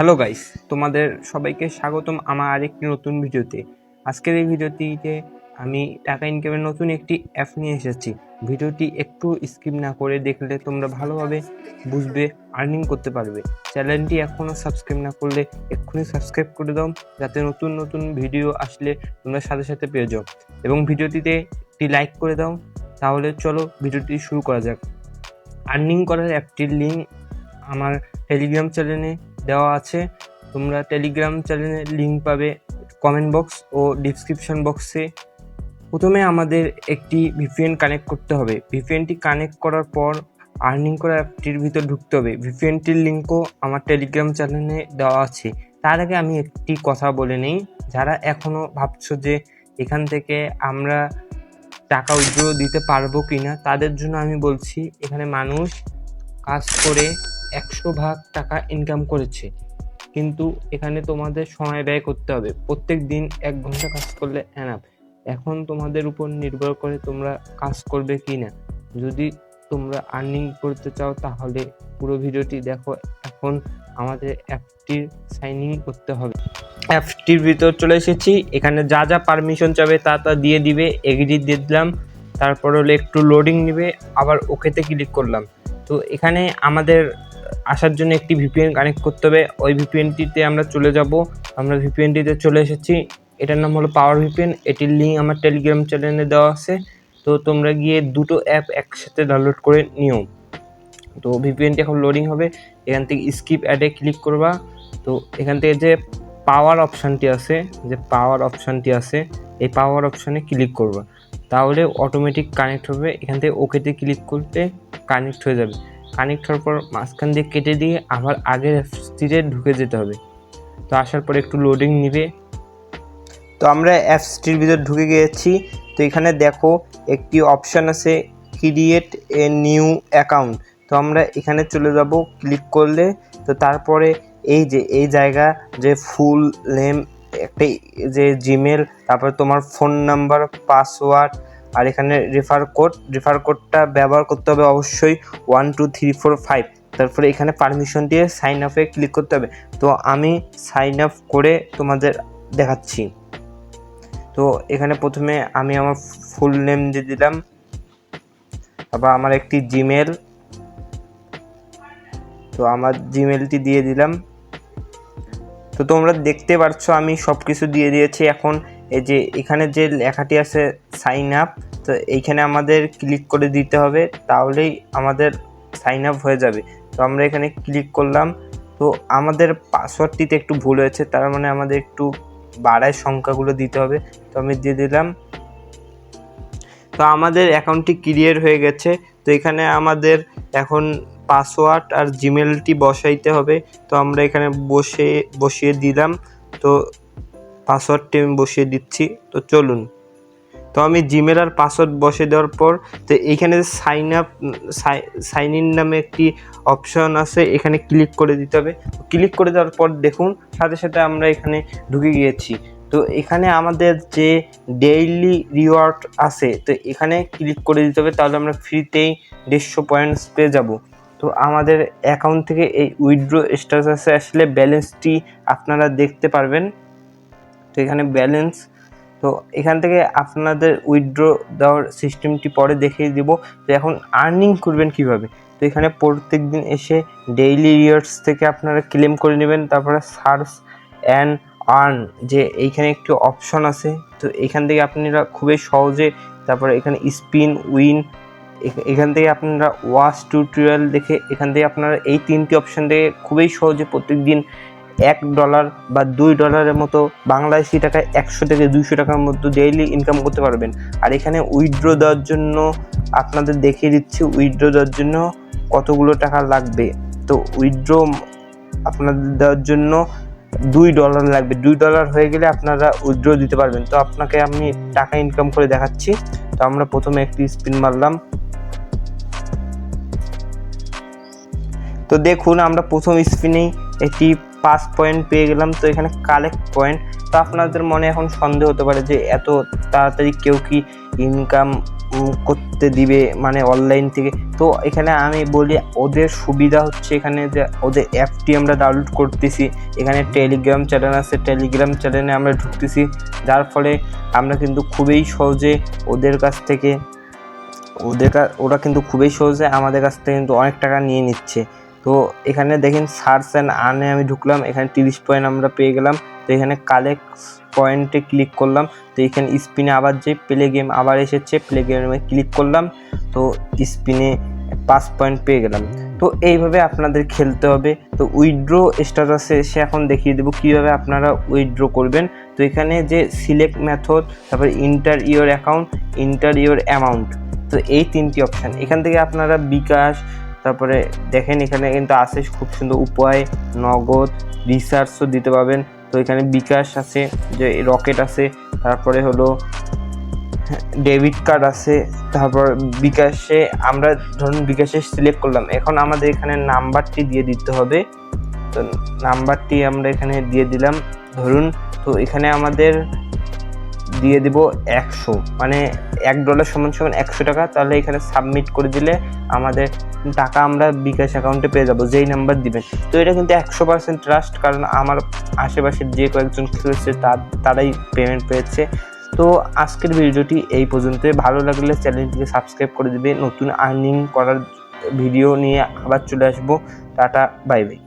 Hello guys তোমাদের সবাইকে স্বাগতম আমার আরেকটি নতুন ভিডিওতে। আজকের এই ভিডিওটিতে আমি টাকা ইনকামের নতুন একটি অ্যাপ নিয়ে এসেছি। ভিডিওটি একটু স্কিপ না করে দেখলে তোমরা ভালোভাবে বুঝবে আর্নিং করতে পারবে। চ্যানেলটি এখনও সাবস্ক্রাইব না করলে এক্ষুনি সাবস্ক্রাইব করে দাও, যাতে নতুন নতুন ভিডিও আসলে তোমরা সাথে সাথে পেয়ে যাও। এবং ভিডিওটিতে একটি লাইক করে দাও, তাহলে চলো ভিডিওটি শুরু করা যাক। আর্নিং করার অ্যাপটির লিঙ্ক আমার টেলিগ্রাম চ্যানেলে দেওয়া আছে। তোমরা টেলিগ্রাম চ্যানেলের লিঙ্ক পাবে কমেন্ট বক্স ও ডিসক্রিপশন বক্সে প্রথমে আমাদের একটি ভিপিএন কানেক্ট করতে হবে। ভিপিএনটি কানেক্ট করার পর আর্নিং করা অ্যাপটির ভিতর ঢুকতে হবে। ভিপিএনটির লিঙ্কও আমার টেলিগ্রাম চ্যানেলে দেওয়া আছে। তার আগে আমি একটি কথা বলে নেই। যারা এখনও ভাবছ যে এখান থেকে আমরা টাকা উইথড্র দিতে পারব কি না তাদের জন্য আমি বলছি, এখানে মানুষ কাজ করে একশো ভাগ টাকা ইনকাম করেছে। কিন্তু এখানে তোমাদের সময় ব্যয় করতে হবে। প্রত্যেক দিন এক ঘণ্টা কাজ করলে এনাফ এখন তোমাদের উপর নির্ভর করে তোমরা কাজ করবে কি না। যদি তোমরা আর্নিং করতে চাও তাহলে পুরো ভিডিওটি দেখো। এখন আমাদের অ্যাপটির সাইন ইন করতে হবে। অ্যাপটির ভিতর চলে এসেছি। এখানে যা যা পারমিশন চাবে তা তা দিয়ে দিবে। এগ্রি দিয়ে দিলাম। তারপর হলে একটু লোডিং নেবে। আবার ওকেতে ক্লিক করলাম। তো এখানে আমাদের আসার জন্য একটি ভিপিএন কানেক্ট করতে হবে। ওই ভিপিএনটিতে আমরা চলে যাব। আমরা ভিপিএনটিতে চলে এসেছি। এটার নাম হলো পাওয়ার ভিপিএন এটির লিঙ্ক আমার টেলিগ্রাম চ্যানেলে দেওয়া আছে। তো তোমরা গিয়ে দুটো অ্যাপ একসাথে ডাউনলোড করে নিও। তো ভিপিএনটি এখন লোডিং হবে। এখান থেকে স্কিপ অ্যাডে ক্লিক করবা। তো এখান থেকে যে পাওয়ার অপশানটি আছে, যে পাওয়ার অপশানটি আছে, এই পাওয়ার অপশানে ক্লিক করবা। তাহলে অটোমেটিক কানেক্ট হবে। এখান থেকে ওকেতে ক্লিক করতে কানেক্ট হয়ে যাবে। কানেক্ট হওয়ার পর মাঝখান দিয়ে কেটে দিয়ে আবার আগের অ্যাপসটিতে ঢুকে যেতে হবে। তো আসার পর একটু লোডিং নিবে। তো আমরা অ্যাপসটির ভিতর ঢুকে গিয়েছি। তো এখানে দেখো একটি অপশান আছে ক্রিয়েট এ নিউ অ্যাকাউন্ট তো আমরা এখানে চলে যাব ক্লিক করলে। তো তারপরে এই যে, এই জায়গা, যে ফুল নেম একটা যে জিমেল তারপর তোমার ফোন নাম্বার পাসওয়ার্ড আর এখানে রেফার কোড রেফার কোডটা ব্যবহার করতে হবে অবশ্যই one two three four five তারপরে এখানে পারমিশন দিয়ে সাইন আপে ক্লিক করতে হবে। তো আমি সাইন আপ করে তোমাদের দেখাচ্ছি। তো এখানে প্রথমে আমি আমার ফুল নেম দিয়ে দিলাম। তারপর আমার একটি জিমেল তো আমার জিমেলটি দিয়ে দিলাম। তো তোমরা দেখতে পাচ্ছ আমি সব কিছু দিয়ে দিয়েছি। এখন এই যে এখানে যে লেখাটি আছে সাইন আপ তো এইখানে আমাদের ক্লিক করে দিতে হবে, তাহলেই আমাদের সাইন আপ হয়ে যাবে। তো আমরা এখানে ক্লিক করলাম, তো আমাদের পাসওয়ার্ডটিতে একটু ভুল হয়েছে, তার মানে আমাদের একটু বাড়ায় সংখ্যাগুলো দিতে হবে। তো আমি দিয়ে দিলাম। তো আমাদের অ্যাকাউন্টটি ক্লিয়ার হয়ে গেছে, তো এখানে আমাদের এখন পাসওয়ার্ড আর জিমেলটি বসাইতে হবে। তো আমরা এখানে বসে, বসিয়ে দিলাম। তো পাসওয়ার্ডটি আমি বসিয়ে দিচ্ছি, তো চলুন। তো আমি জিমেল আর পাসওয়ার্ড বসিয়ে দেওয়ার পর, তো এইখানে সাইন আপ সাইন ইন নামে একটি অপশন আছে, এখানে ক্লিক করে দিতে হবে। ক্লিক করে দেওয়ার পর দেখুন, সাথে সাথে আমরা এখানে ঢুকে গিয়েছি। তো এখানে আমাদের যে ডেইলি রিওয়ার্ড আছে, তো এখানে ক্লিক করে দিতে হবে, তাহলে আমরা ফ্রিতেই দেড়শো পয়েন্টস পেয়ে যাব। তো আমাদের অ্যাকাউন্ট থেকে এই উইথড্রো স্ট্যাটাসে আসলে ব্যালেন্সটি আপনারা দেখতে পারবেন। তো এখানে ব্যালেন্স তো এখান থেকে আপনাদের উইথড্র দেওয়ার সিস্টেমটি পরে দেখিয়ে দিব। তো এখন আর্নিং করবেন কীভাবে? তো এখানে প্রত্যেক দিন এসে ডেইলি রিয়ার্স থেকে আপনারা ক্লেম করে নেবেন, তারপরে সার্চ অ্যান্ড আর্ন যে এইখানে একটি অপশন আছে। তো এখান থেকে আপনারা খুবই সহজে, তারপরে এখানে স্পিন উইন এখান থেকে আপনারা ওয়াচ টিউটোরিয়াল দেখে এখান থেকে আপনারা এই তিনটি অপশান থেকে খুবই সহজে প্রত্যেক দিন এক ডলার বা দুই ডলারের মতো বাংলাদেশি টাকায় একশো থেকে দুইশো টাকার মধ্যে ডেইলি ইনকাম করতে পারবেন। আর এখানে উইথড্র দেওয়ার জন্য আপনাদের দেখিয়ে দিচ্ছি উইথড্র দেওয়ার জন্য কতগুলো টাকা লাগবে। তো উইথড্র আপনাদের দেওয়ার জন্য দুই ডলার লাগবে। দুই ডলার হয়ে গেলে আপনারা উইথড্র দিতে পারবেন। তো আপনাকে আমি টাকা ইনকাম করে দেখাচ্ছি। তো আমরা প্রথমে একটি স্পিন মারলাম। তো দেখুন, আমরা প্রথম স্পিনেই একটি পাঁচ পয়েন্ট পেয়ে গেলাম, তো এখানে কালেক্ট পয়েন্ট তো আপনাদের মনে এখন সন্দেহ হতে পারে যে এত তাড়াতাড়ি কেউ কি ইনকাম করতে দিবে মানে অনলাইন থেকে। তো এখানে আমি বলি, ওদের সুবিধা হচ্ছে এখানে যে ওদের অ্যাপটি আমরা ডাউনলোড করতেছি। এখানে টেলিগ্রাম চ্যানেল আছে টেলিগ্রাম চ্যানেলে আমরা ঢুকতেছি। যার ফলে আমরা কিন্তু খুবই সহজে ওদের কাছ থেকে, ওদের ওরা কিন্তু খুবই সহজে আমাদের কাছ থেকে কিন্তু অনেক টাকা নিয়ে নিচ্ছে। তো এখানে দেখেন সার্চ অ্যান্ড আর্নে আমি ঢুকলাম, এখানে তিরিশ পয়েন্ট আমরা পেয়ে গেলাম। তো এখানে কালেক্ট পয়েন্টে ক্লিক করলাম। তো এখানে স্পিনে আবার যে প্লে গেম আবার এসেছে প্লে গেমে ক্লিক করলাম। তো স্পিনে পাঁচ পয়েন্ট পেয়ে গেলাম। তো এইভাবে আপনাদের খেলতে হবে। তো উইথড্রো স্ট্যাটাসে এসে এখন দেখিয়ে দেবো কীভাবে আপনারা উইথড্রো করবেন। তো এখানে যে সিলেক্ট মেথড তারপর enter your account enter your amount তো এই তিনটি অপশান এখান থেকে আপনারা বিকাশ তারপরে দেখেন এখানে কিন্তু আছে খুব সুন্দর উপায়, নগদ রিসার্চও দিতে পারবেন। তো এখানে বিকাশ আছে, যে রকেট আছে, তারপরে হলো ডেবিট কার্ড আছে, তারপর বিকাশে আমরা ধরুন বিকাশে সিলেক্ট করলাম, এখন আমাদের এখানে নাম্বারটি দিয়ে দিতে হবে। তো নাম্বারটি আমরা এখানে দিয়ে দিলাম, ধরুন, তো এখানে আমাদের দিয়ে দিব একশো। মানে এক ডলার সমান সমান একশো টাকা, তাহলে এখানে সাবমিট করে দিলে আমাদের টাকা আমরা বিকাশ অ্যাকাউন্টে পেয়ে যাব, যেই নাম্বার দিবেন। তো এটা কিন্তু একশো পার্সেন্ট ট্রাস্ট কারণ আমার আশেপাশের যে কয়েকজন খেলেছে তার তারাই পেমেন্ট পেয়েছে। তো আজকের ভিডিওটি এই পর্যন্ত ভালো লাগলে চ্যানেলটিকে সাবস্ক্রাইব করে দিবে। নতুন আর্নিং করার ভিডিও নিয়ে আবার চলে আসব। Tata bye bye